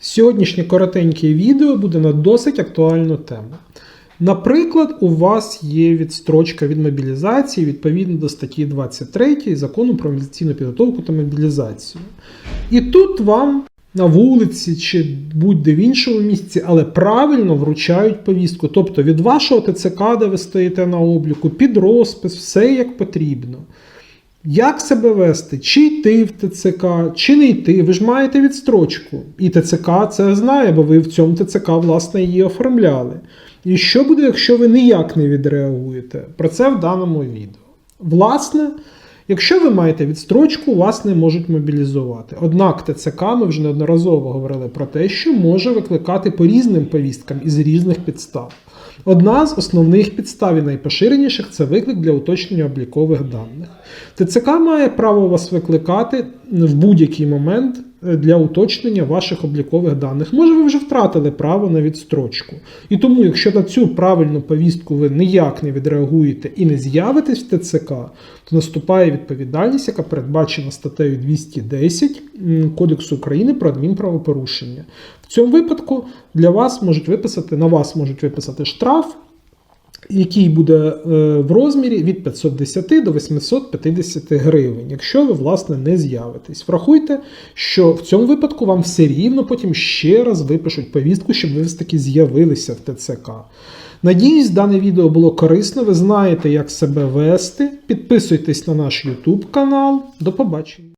Сьогоднішнє коротеньке відео буде на досить актуальну тему. Наприклад, у вас є відстрочка від мобілізації відповідно до статті 23 закону про мобілізаційну підготовку та мобілізацію. І тут вам на вулиці чи будь-де в іншому місці, але правильно вручають повістку. Тобто від вашого ТЦК, де ви стоїте на обліку, під розпис, все як потрібно. Як себе вести? Чи йти в ТЦК, чи не йти? Ви ж маєте відстрочку. І ТЦК це знає, бо ви в цьому ТЦК, власне, її оформляли. І що буде, якщо ви ніяк не відреагуєте? Про це в даному відео. Власне, якщо ви маєте відстрочку, вас не можуть мобілізувати. Однак ТЦК ми вже неодноразово говорили про те, що може викликати по різним повісткам із різних підстав. Одна з основних підстав і найпоширеніших це виклик для уточнення облікових даних. ТЦК має право вас викликати в будь-який момент для уточнення ваших облікових даних. Може, ви вже втратили право на відстрочку. І тому, якщо на цю правильну повістку ви ніяк не відреагуєте і не з'явитесь в ТЦК, то наступає відповідальність, яка передбачена статтею 210 Кодексу України про адмінправопорушення. В цьому випадку для вас можуть виписати, на вас можуть виписати штраф, який буде е, в розмірі від 510 до 850 гривень, якщо ви, власне, не з'явитесь. Врахуйте, що в цьому випадку вам все рівно потім ще раз випишуть повістку, щоб ви все-таки з'явилися в ТЦК. Надіюсь, дане відео було корисно. Ви знаєте, як себе вести. Підписуйтесь на наш YouTube канал. До побачення.